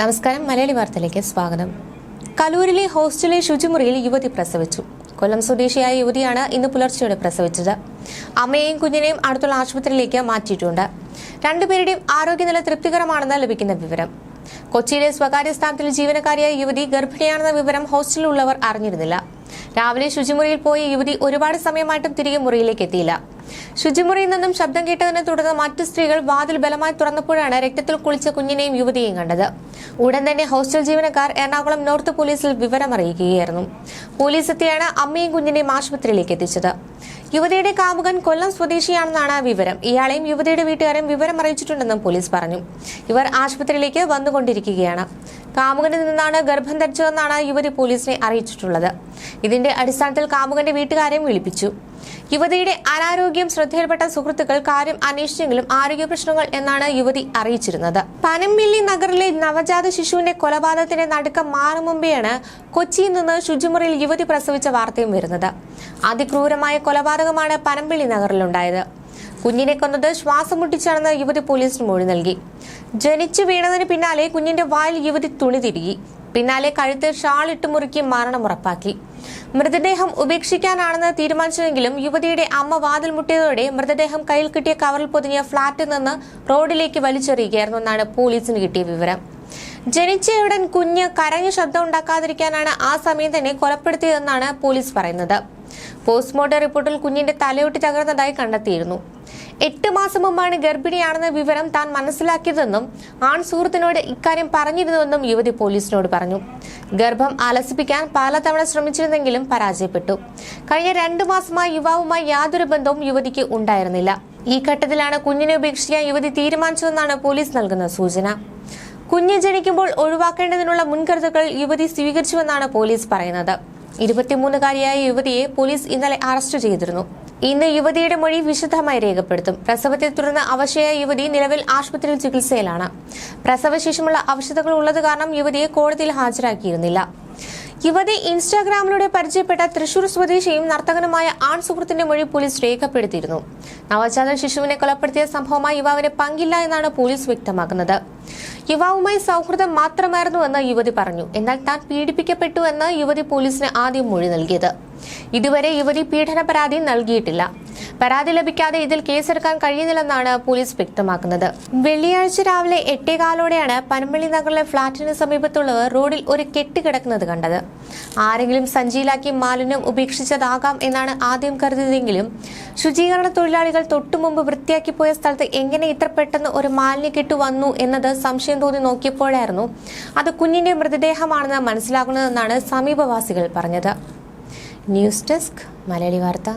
നമസ്കാരം. മലയാളി വാർത്തയിലേക്ക് സ്വാഗതം. കലൂരിലെ ഹോസ്റ്റലിലെ ശുചിമുറിയിൽ യുവതി പ്രസവിച്ചു. കൊല്ലം സ്വദേശിയായ യുവതിയാണ് ഇന്ന് പുലർച്ചെയോടെ പ്രസവിച്ചത്. അമ്മയെയും കുഞ്ഞിനെയും അടുത്തുള്ള ആശുപത്രിയിലേക്ക് മാറ്റിയിട്ടുണ്ട്. രണ്ടുപേരുടെയും ആരോഗ്യനില തൃപ്തികരമാണെന്ന് ലഭിക്കുന്ന വിവരം. കൊച്ചിയിലെ സ്വകാര്യ സ്ഥാപനത്തിൽ ജീവനക്കാരിയായ യുവതി ഗർഭിണിയാണെന്ന വിവരം ഹോസ്റ്റലിലുള്ളവർ അറിഞ്ഞിരുന്നില്ല. രാവിലെ ശുചിമുറിയിൽ പോയ യുവതി ഒരുപാട് സമയമായിട്ടും തിരികെ മുറിയിലേക്ക് എത്തിയില്ല. ശുചിമുറിയിൽ നിന്നും ശബ്ദം കേട്ടതിനെ തുടർന്ന് മറ്റു സ്ത്രീകൾ വാതിൽ ബലമായി തുറന്നപ്പോഴാണ് രക്തത്തിൽ കുളിച്ച കുഞ്ഞിനെയും യുവതിയെയും കണ്ടത്. ഉടൻ തന്നെ ഹോസ്റ്റൽ ജീവനക്കാർ എറണാകുളം നോർത്ത് പോലീസിൽ വിവരം അറിയിക്കുകയായിരുന്നു പോലീസ് എത്തിയാണ് അമ്മയും കുഞ്ഞിനെയും ആശുപത്രിയിലേക്ക് എത്തിച്ചത്. യുവതിയുടെ കാമുകൻ കൊല്ലം സ്വദേശിയാണെന്നാണ് വിവരം. ഇയാളെയും യുവതിയുടെ വീട്ടുകാരും വിവരം അറിയിച്ചിട്ടുണ്ടെന്നും പോലീസ് പറഞ്ഞു. ഇവർ ആശുപത്രിയിലേക്ക് വന്നുകൊണ്ടിരിക്കുകയാണ്. കാമുകനിൽ നിന്നാണ് ഗർഭം ധരിച്ചതെന്നാണ് യുവതി പോലീസിനെ അറിയിച്ചിട്ടുള്ളത്. ഇതിന്റെ അടിസ്ഥാനത്തിൽ കാമുകന്റെ വീട്ടുകാരെയും വിളിപ്പിച്ചു. യുവതിയുടെ അനാരോഗ്യം ശ്രദ്ധയിൽപ്പെട്ട സുഹൃത്തുക്കൾ കാര്യം അന്വേഷിച്ചെങ്കിലും ആരോഗ്യ പ്രശ്നങ്ങൾ എന്നാണ് യുവതി അറിയിച്ചിരുന്നത്. പനമ്മില്ലി നഗറിലെ നവജാത ശിശുവിന്റെ കൊലപാതകത്തിന്റെ നടുക്കം മാറും മുമ്പെയാണ് കൊച്ചിയിൽ നിന്ന് ശുചിമുറിയിൽ യുവതി പ്രസവിച്ച വാർത്തയും വരുന്നത്. അതിക്രൂരമായ കൊലപാതകമാണ് പനമ്പിള്ളി നഗറിലുണ്ടായത്. കുഞ്ഞിനെ കൊന്നത് ശ്വാസം മുട്ടിച്ചാണെന്ന് യുവതി പോലീസിന് മൊഴി നൽകി. ജനിച്ചു വീണതിന് പിന്നാലെ കുഞ്ഞിന്റെ വായിൽ യുവതി തുണി തിരുകി. പിന്നാലെ കഴുത്ത് ഷാളിട്ട് മുറുക്കി മരണം ഉറപ്പാക്കി. മൃതദേഹം ഉപേക്ഷിക്കാനാണെന്ന് തീരുമാനിച്ചതെങ്കിലും യുവതിയുടെ അമ്മ വാതിൽ മുട്ടിയതോടെ മൃതദേഹം കയ്യിൽ കിട്ടിയ കവറിൽ പൊതിഞ്ഞ ഫ്ളാറ്റിൽ നിന്ന് റോഡിലേക്ക് വലിച്ചെറിയുകയായിരുന്നു എന്നാണ് പോലീസിന് കിട്ടിയ വിവരം. ജനിച്ചയുടൻ കുഞ്ഞ് കരഞ്ഞ ശബ്ദം ഉണ്ടാക്കാതിരിക്കാനാണ് ആ സമയം തന്നെ കൊലപ്പെടുത്തിയതെന്നാണ് പോലീസ് പറയുന്നത്. പോസ്റ്റ്മോർട്ടം റിപ്പോർട്ടിൽ കുഞ്ഞിന്റെ തലയൊട്ടി തകർന്നതായി കണ്ടെത്തിയിരുന്നു. എട്ട് മാസം മുമ്പാണ് ഗർഭിണിയാണെന്ന വിവരം താൻ മനസ്സിലാക്കിയതെന്നും ആൺ സുഹൃത്തിനോട് ഇക്കാര്യം പറഞ്ഞിരുന്നുവെന്നും യുവതി പോലീസിനോട് പറഞ്ഞു. ഗർഭം ആലസിപ്പിക്കാൻ പലതവണ ശ്രമിച്ചിരുന്നെങ്കിലും പരാജയപ്പെട്ടു. കഴിഞ്ഞ രണ്ടു മാസമായി യുവാവുമായി യാതൊരു ബന്ധവും യുവതിക്ക് ഉണ്ടായിരുന്നില്ല. ഈ ഘട്ടത്തിലാണ് കുഞ്ഞിനെ ഉപേക്ഷിക്കാൻ യുവതി തീരുമാനിച്ചതെന്നാണ് പോലീസ് നൽകുന്ന സൂചന. കുഞ്ഞ് ജനിക്കുമ്പോൾ ഒഴിവാക്കേണ്ടതിനുള്ള മുൻകരുതലുകൾ യുവതി സ്വീകരിച്ചുവെന്നാണ് പോലീസ് പറയുന്നത്. ഇരുപത്തിമൂന്നുകാരിയായ യുവതിയെ പോലീസ് ഇന്നലെ അറസ്റ്റ് ചെയ്തിരുന്നു. ഇന്ന് യുവതിയുടെ മൊഴി വിശദമായി രേഖപ്പെടുത്തും. പ്രസവത്തെ തുടർന്ന് അവശയായ യുവതി നിലവിൽ ആശുപത്രിയിൽ ചികിത്സയിലാണ്. പ്രസവശേഷമുള്ള അവശതകൾ ഉള്ളത് കാരണം യുവതിയെ കോടതിയിൽ ഹാജരാക്കിയിരുന്നില്ല. യുവതി ഇൻസ്റ്റാഗ്രാമിലൂടെ പരിചയപ്പെട്ട തൃശൂർ സ്വദേശിയും നർത്തകനുമായ ആൺ സുഹൃത്തിന്റെ മൊഴി പോലീസ് രേഖപ്പെടുത്തിയിരുന്നു. നവജാത ശിശുവിനെ കൊലപ്പെടുത്തിയ സംഭവമായി യുവാവിന് പങ്കില്ല എന്നാണ് പോലീസ് വ്യക്തമാക്കുന്നത്. യുവാവുമായി സൗഹൃദം മാത്രമായിരുന്നുവെന്ന് യുവതി പറഞ്ഞു. എന്നാൽ താൻ പീഡിപ്പിക്കപ്പെട്ടു എന്ന് യുവതി പോലീസിന് ആദ്യം മൊഴി നൽകിയത്. ഇതുവരെ യുവതി പീഡന പരാതി നൽകിയിട്ടില്ല. പരാതി ലഭിക്കാതെ ഇതിൽ കേസെടുക്കാൻ കഴിയുന്നില്ലെന്നാണ് പോലീസ് വ്യക്തമാക്കുന്നത്. വെള്ളിയാഴ്ച രാവിലെ എട്ടേകാലോടെയാണ് പനമ്പള്ളി നഗറിലെ ഫ്ളാറ്റിന് സമീപത്തുള്ളവർ റോഡിൽ ഒരു കെട്ട് കിടക്കുന്നത് കണ്ടത്. ആരെങ്കിലും സഞ്ചിയിലാക്കി മാലിന്യം ഉപേക്ഷിച്ചതാകാം എന്നാണ് ആദ്യം കരുതിയതെങ്കിലും ശുചീകരണ തൊഴിലാളികൾ തൊട്ടുമുമ്പ് വൃത്തിയാക്കി പോയ സ്ഥലത്ത് എങ്ങനെ ഇത്ര പെട്ടെന്ന് ഒരു മാലിന്യ കെട്ട് വന്നു എന്നത് സംശയം തോന്നി നോക്കിയപ്പോഴായിരുന്നു. അത് കുഞ്ഞിന്റെ മൃതദേഹമാണെന്ന് മനസ്സിലാകുന്നതെന്നാണ് സമീപവാസികൾ പറഞ്ഞത്. ന്യൂസ് ഡെസ്ക് മലയാളി വാർത്ത.